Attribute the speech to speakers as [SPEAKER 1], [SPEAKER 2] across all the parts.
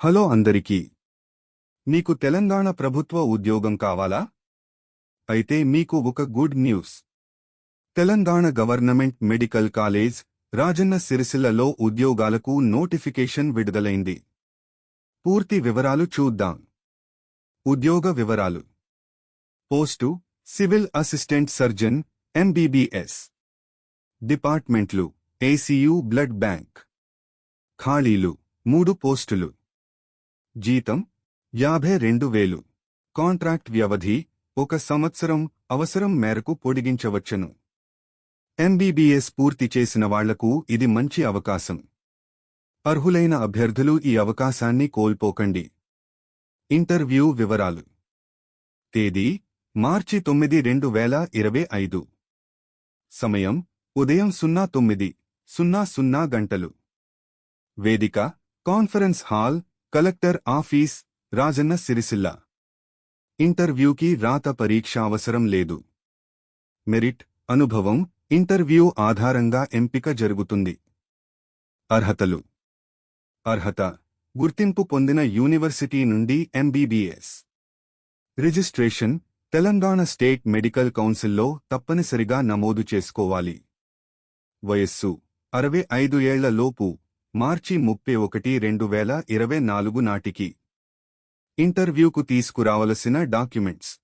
[SPEAKER 1] Hello అందరికీ. మీకు తెలంగాణ ప్రభుత్వ ఉద్యోగం కావాలా? అయితే మీకు ఒక good news. Telangana government medical college Rajanna సిరిసిల్లలో ఉద్యోగాలకు నోటిఫికేషన్ విడుదలైంది. పూర్తి వివరాలు చూద్దాం. ఉద్యోగ వివరాలు. Post civil assistant surgeon MBBS. డిపార్ట్మెంట్లు ఏసీయూ బ్లడ్ బ్యాంక్. ఖాళీలు మూడు పోస్టులు. జీతం యాభై రెండు వేలు. కాంట్రాక్ట్ వ్యవధి ఒక సంవత్సరం అవసరం మేరకు పొడిగించవచ్చును. ఎంబీబీఎస్ పూర్తి చేసిన వాళ్ళకు ఇది మంచి అవకాశం. అర్హులైన అభ్యర్థులు ఈ అవకాశాన్ని కోల్పోకండి. ఇంటర్వ్యూ వివరాలు. తేదీ మార్చి తొమ్మిది రెండు వేల ఇరవై ఐదు. సమయం ఉదయం సున్నా తొమ్మిది సున్నా సున్నా గంటలు. వేదిక conference hall collector office Rajanna Sircilla. ఇంటర్వ్యూకి రాత పరీక్ష అవసరం లేదు. మెరిట్ అనుభవం ఇంటర్వ్యూ ఆధారంగా ఎంపిక జరుగుతుంది. అర్హతలు. అర్హత గుర్తింపు పొందిన యూనివర్సిటీ నుండి MBBS. Registration Telangana state medical కౌన్సిల్లో తప్పనిసరిగా నమోదు చేసుకోవాలి. వయస్సు అరవై ఐదు ఏళ్ళలోపు మార్చి ముప్పై ఒకటి రెండు వేల ఇరవై నాలుగు నాటికి ఇంటర్వ్యూకు తీసుకురావలసిన డాక్యుమెంట్స్.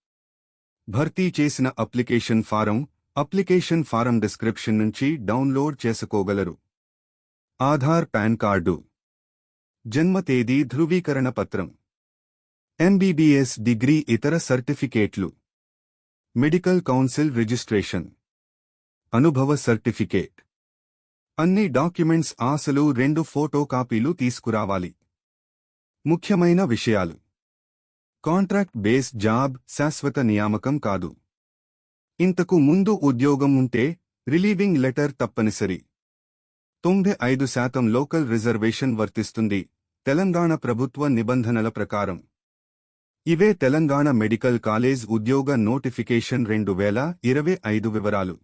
[SPEAKER 1] భర్తీ చేసిన application form application form description నుంచి డౌన్లోడ్ చేసుకోగలరు. Aadhaar PAN card. జన్మ తేదీ ధృవీకరణ పత్రం. ఎంబీబీఎస్ డిగ్రీ ఇతర సర్టిఫికేట్లు. Medical council registration. అనుభవ సర్టిఫికేట్. అన్ని డాక్యుమెంట్స్ ఆశలు రెండు ఫోటో కాపీలు తీసుకురావాలి. ముఖ్యమైన విషయాలు. కాంట్రాక్ట్ బేస్ జాబ్ శాశ్వత నియామకం కాదు. ఇంతకు ముందు ఉద్యోగం ఉంటే రిలీవింగ్ లెటర్ తప్పనిసరి. తొంభై ఐదు శాతం లోకల్ రిజర్వేషన్ వర్తిస్తుంది తెలంగాణ ప్రభుత్వ నిబంధనల ప్రకారం. ఇవే తెలంగాణ మెడికల్ కాలేజ్ ఉద్యోగ నోటిఫికేషన్ రెండు వేల ఇరవై ఐదు వివరాలు.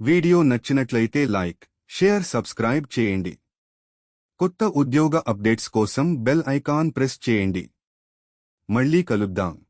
[SPEAKER 1] వీడియో నచ్చినట్లయితే లైక్ షేర్ సబ్స్క్రైబ్ చేయండి. కొత్త ఉద్యోగ అప్డేట్స్ కోసం బెల్ ఐకాన్ ప్రెస్ చేయండి. మళ్ళీ కలుద్దాం.